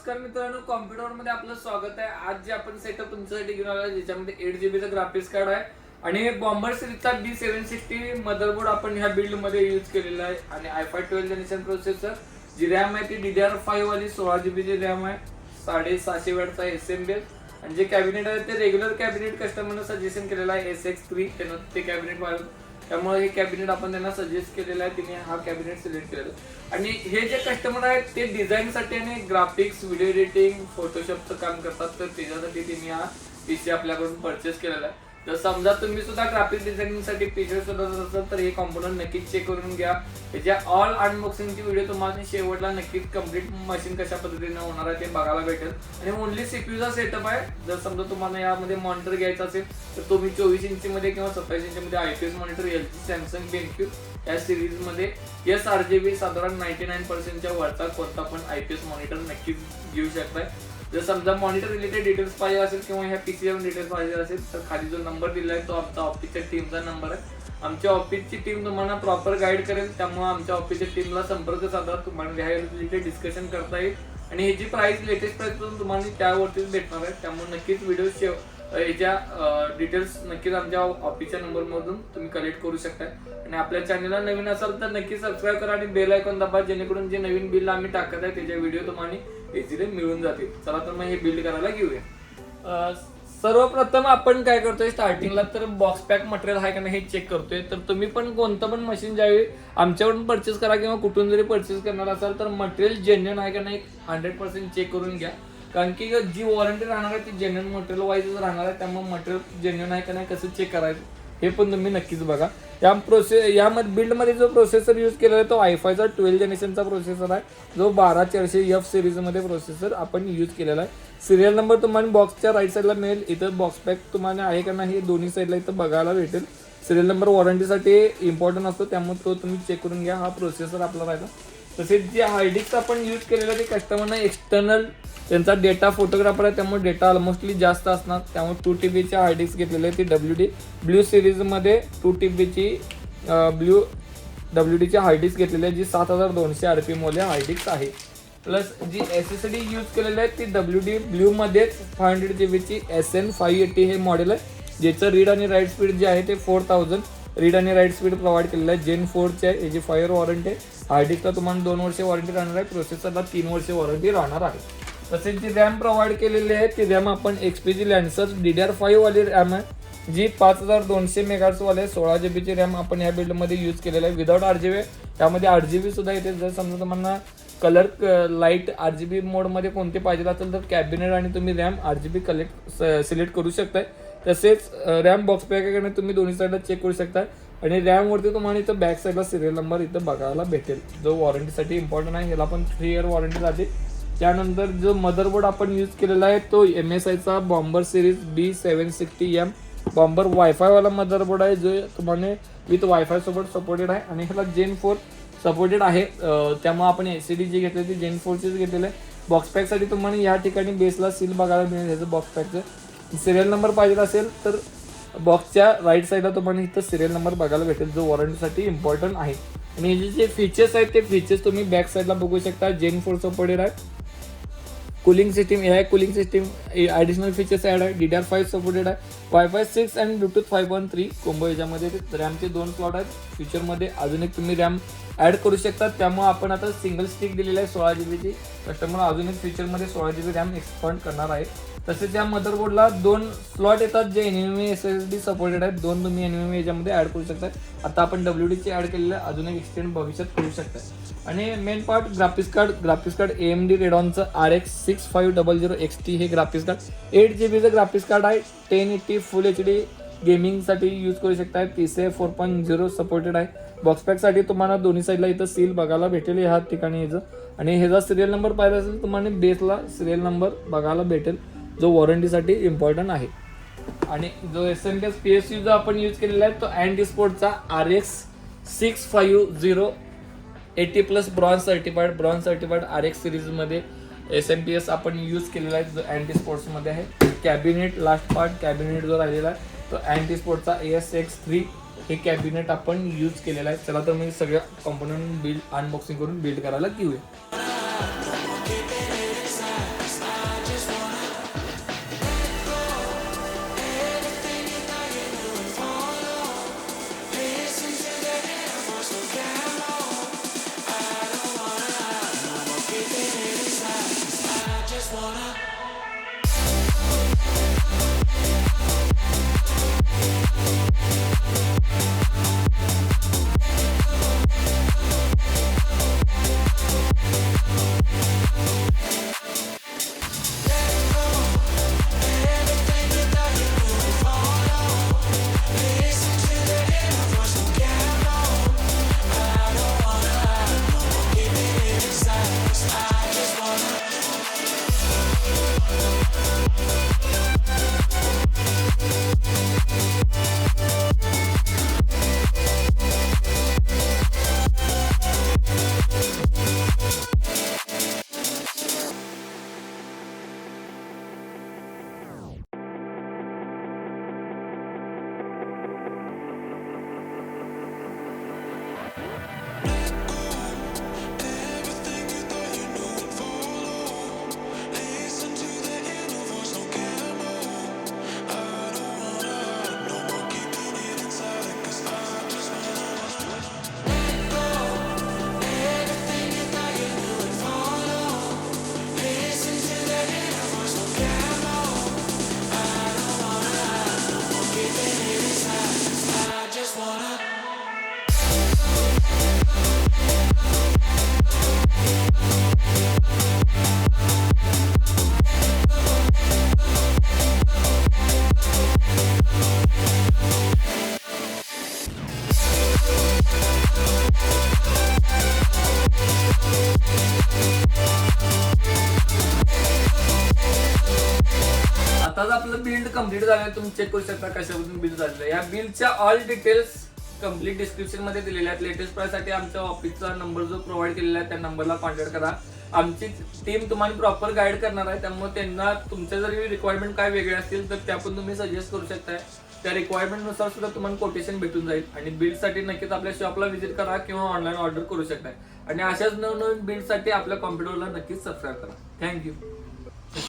नमस्कार मित्रांनो कॉम्प्युटरमध्ये आपलं स्वागत आहे. आज जे आपण सेटअप तुमच्यासाठी घेऊन आलो ज्याच्यामध्ये एट जीबीचं ग्राफिक्स कार्ड आहे. आणि बॉम्बर सिरीजचा बी सेव्हन सिक्स्टी मदरबोर्ड आपण ह्या बिल्डमध्ये यूज केलेला आहे. आणि i five twelve generation processor G RAM आहे ती डी आर फाईव्ह वाली सोळा जीबी ची रॅम आहे. साडे सहाशे वॅटचा एस एम बी आणि जे कॅबिनेट आहे ते रेग्युलर कॅबिनेट कस्टमरनं सजेशन केलेलं आहे एस एक्स थ्री ते कॅबिनेट त्यामुळे हे कॅबिनेट आपण त्यांना सजेस्ट केलेलं आहे तिने हा कॅबिनेट सिलेक्ट केलेला आहे. आणि हे जे कस्टमर आहेत ते डिझाईनसाठी आणि ग्राफिक्स व्हिडिओ एडिटिंग फोटोशॉपचं काम करतात तर त्याच्यासाठी तिने हा पीसी आपल्याकडून परचेस केलेला आहे जर समजा तुम्ही सुद्धा ग्राफिक डिझायनिंगसाठी फीचर शोधत असाल तर हे कॉम्पोनंट नक्कीच चेक करून घ्या. त्याच्या ऑल अनबॉक्सिंगची व्हिडिओ तुम्हाला शेवटला नक्कीच कंप्लीट मशीन कशा पद्धतीने होणार आहे ते बघायला भेटेल. आणि ओनली सीपीयूचा सेटअप आहे. जर समजा तुम्हाला यामध्ये मॉनिटर घ्यायचा असेल तर तुम्ही चोवीस इंची मध्ये किंवा सत्तावीस इंची मध्ये IPS monitor L G Samsung BenQ या सिरीजमध्ये एस आर जे बी साधारण नाईन्टी नाईन पर्सेंटच्या वरचा कोणता पण आयपीएस मॉनिटर नक्कीच घेऊ शकताय. जर समजा मॉनिटर रिलेटेड डिटेल्स पाहिजे असेल किंवा ह्या पी जी एम डिटेल्स पाहिजे असेल तर खाली जो नंबर दिला आहे तो आमचा ऑफिसच्या टीमचा नंबर आहे. आमच्या ऑफिसची टीम तुम्हाला प्रॉपर गाईड करेल त्यामुळे आमच्या ऑफिसच्या टीमला संपर्क साधा तुम्हाला ह्या रिलेटेड डिस्कशन करता येईल. आणि ह्याची प्राईस लेटेस्ट प्राइस तुम्हाला त्यावरतीच भेटणार आहे. त्यामुळे नक्कीच व्हिडिओ शेव याच्या डिटेल्स नक्कीच आमच्या ऑफिसच्या नंबरमधून तुम्ही कलेक्ट करू शकता. आणि आपल्या चॅनलला नवीन असाल तर नक्की सबस्क्राईब करा आणि बेल आयकॉन दाबा जेणेकरून जे नवीन बिल आम्ही टाकत आहे त्याचे व्हिडिओ तुम्हाला इझिली मिळून जातील. चला तर मग हे बिल्ड करायला घेऊया. सर्वप्रथम आपण काय करतोय? स्टार्टिंगला तर बॉक्स पॅक मटेरियल आहे का नाही हे चेक करतोय. तर तुम्ही पण कोणतं पण मशीन ज्यावेळी आमच्याकडून परचेस करा किंवा कुठून जरी परचेस करणार असाल तर मटेरियल जेन्युन आहे का नाही हंड्रेड पर्सेंट चेक करून घ्या. कारण की जी वॉरंटी राहणार आहे ती जेन्युन मटेरियल वाईजच राहणार आहे. त्यामुळे मटेरियल जेन्युन आहे का नाही कसं चेक करायचं? हे पण तुम्ही नक्कीच बघा. या प्रोसेस यामध्ये बिल्डमध्ये जो प्रोसेसर यूज केलेला आहे तो आयफायचा ट्वेल्व जनरेशनचा प्रोसेसर आहे. जो बारा चारशे एफ सिरीजमध्ये प्रोसेसर आपण यूज केलेला आहे. सिरियल नंबर तुम्हाला बॉक्सच्या राईट साईडला मिळेल. इथं बॉक्स पॅक तुम्हाला आहे का नाही हे दोन्ही साईडला इथं बघायला भेटेल. सिरियल नंबर वॉरंटीसाठी इम्पॉर्टंट असतो. त्यामुळे तो तुम्ही चेक करून घ्या. हा प्रोसेसर आपला राहिला. तसेच जे हार्डिक्स आपण यूज केलेलं ते कस्टमरना एक्सटर्नल त्यांचा डेटा फोटोग्राफर आहे त्यामुळे डेटा ऑलमोस्टली जास्त असणार. त्यामुळे टू टी बीचे हार्डिक्स घेतलेले आहे ती डब्ल्यू डी ब्ल्यू सिरीजमध्ये टू टी बीची ब्ल्यू डब्ल्यू डीची हार्डिक्स घेतलेली आहे जी सात हजार दोनशे आर पी मोले हार्डिक्स आहे. प्लस जी एस एस डी यूज केलेली आहे ती डब्ल्यू डी ब्ल्यूमध्येच फाय हंड्रेड जी बीची एस एन फाईव्ह एटी हे मॉडेल आहे ज्याचं रीड आणि राईट स्पीड जे आहे ते फोर थाउजंड रीड आणि राईट स्पीड प्रोव्हाइड केलेलं आहे. जेन फोरचे आहे याची फायर वॉरंटी आहे हार्डिकला तुम्हाला दोन वर्ष वॉरंटी राहणार आहे. प्रोसेसरला तीन वर्ष वॉरंटी राहणार आहे. तसेच जी रॅम प्रोव्हाइड केलेली आहे ती रॅम आपण XPG Lancer D D R फाईव्हवाली RAM आहे जी पाच हजार दोनशे मेगाट्सवाले सोळा जी बीची रॅम आपण ह्या बिल्डमध्ये यूज केलेलं आहे. विदाउट आर जी बी त्यामध्ये आर जी बी सुद्धा येते. जर समजा तुम्हाला colour light R G B मोडमध्ये कोणते पाहिजे असेल तर कॅबिनेट आणि तुम्ही RAM R G B collect select करू शकताय. तसेच रॅम बॉक्स पॅक तुम्ही दोन्ही साईडला चेक करू शकता. आणि रॅमवरती तुम्हाला इथं बॅक साईडला सिरियल नंबर इथं बघायला भेटेल. जो वॉरंटीसाठी इम्पॉर्टंट आहे ह्याला पण थ्री इयर वॉरंटी राहते. त्यानंतर जो मदरबोर्ड आपण यूज केलेला आहे तो एम एस आयचा bomber series B seven sixty M bomber वायफायवाला motherboard आहे जो तुम्हाला विथ वायफाय सोबत सपोर्टेड आहे. आणि ह्याला जेन फोर सपोर्टेड आहे. त्यामुळे आपण ए सी डी जी घेतली ती जेन फोरचीच घेतलेलं आहे. बॉक्स पॅकसाठी तुम्हाला या ठिकाणी बेसला सील बघायला मिळेल ह्याचं बॉक्स पॅकचं सिरियल नंबर पाहिजे असेल तर बॉक्सच्या राईट साईडला तुम्हाला इथं सिरियल नंबर बघायला भेटेल जो वॉरंटीसाठी इम्पॉर्टंट आहे. आणि हे जे फीचर्स आहेत ते फीचर्स तुम्ही बॅक साईडला बघू शकता. जेन फोर सपोर्टेड आहे cooling system A I cooling system additional features add आहे. D D R five supported आहे wifi six and Bluetooth five one three combo याच्यामध्ये रॅमचे दोन स्लॉट आहेत. फ्युचरमध्ये अजून एक तुम्ही रॅम ॲड करू शकता. त्यामुळे आपण आता सिंगल स्टिक दिलेली आहे सोळा जी बीची कस्टमर अजून एक फ्युचरमध्ये सोळा जी बी रॅम एक्सपांड करणार आहे. तसेच या मदरबोर्डला दोन स्लॉट येतात जे N M S S D supported आहेत. दोन तुम्ही एन एम याच्यामध्ये ॲड करू शकता आता आपण डब्ल्यू डीची ॲड केलेलं अजून एक एक्सटेंड भविष्यात करू शकता आणि main part graphics card graphics card A M D रेडॉनचं R X six five double zero X T हे ग्राफिक्स कार्ड एट जी बीचं ग्राफिक्स कार्ड आहे. Ten eighty full H D गेमिंगसाठी use करू शकताय. P C four point zero supported आहे बॉक्सपॅकसाठी तुम्हाला दोन्ही साईडला इथं सील बघायला भेटेल ह्या ठिकाणी याचं. आणि ह्याचा सिरियल नंबर पाहिजे असेल तुम्हाला बेसला सिरियल नंबर बघायला भेटेल. जो वॉरंटीसाठी इम्पॉर्टंट आहे. आणि जो S M S P S U जो आपण यूज केलेला आहे तो Ant स्पोर्टचा R X six five zero eighty plus bronze certified bronze certified R X सिरीजमध्ये एस एम पी एस आपण यूज केलेला आहे जो अँटी स्पोर्ट्समध्ये आहे. कॅबिनेट लास्ट पार्ट कॅबिनेट जो राहिलेला आहे तो अँटी स्पोर्टचा एस एक्स थ्री हे कॅबिनेट आपण यूज केलेलं आहे. चला तर मी सगळ्या कॉम्पोनंट बिल्ड अनबॉक्सिंग करून बिल्ड करायला घेऊया. just wanna कंप्लीट झालं तुम्ही चेक करू शकता कशापासून बिल झालेलं आहे. या बिलच्या ऑल डिटेल्स कंप्लीट डिस्क्रिप्शनमध्ये दिलेल्या आहेत. लेटेस्ट प्राइससाठी आमच्या ऑफिसचा नंबर जो प्रोव्हाइड केलेला आहे त्या नंबरला कॉन्टॅक्ट करा. आमची टीम तुम्हाला प्रॉपर गाईड करणार आहे त्यामुळे त्यांना तुमच्या जरी रिक्वायरमेंट काय वेगळे असतील तर त्या पण तुम्ही सजेस्ट करू शकताय. त्या रिक्वायरमेंटनुसार सुद्धा तुम्हाला कोटेशन भेटून जाईल. आणि बिलसाठी नक्कीच आपल्या शॉपला व्हिजिट करा किंवा ऑनलाईन ऑर्डर करू शकताय. आणि अशाच नवनवीन बिल आपल्या कॉम्प्युटरला नक्कीच सबस्क्राईब करा. थँक्यू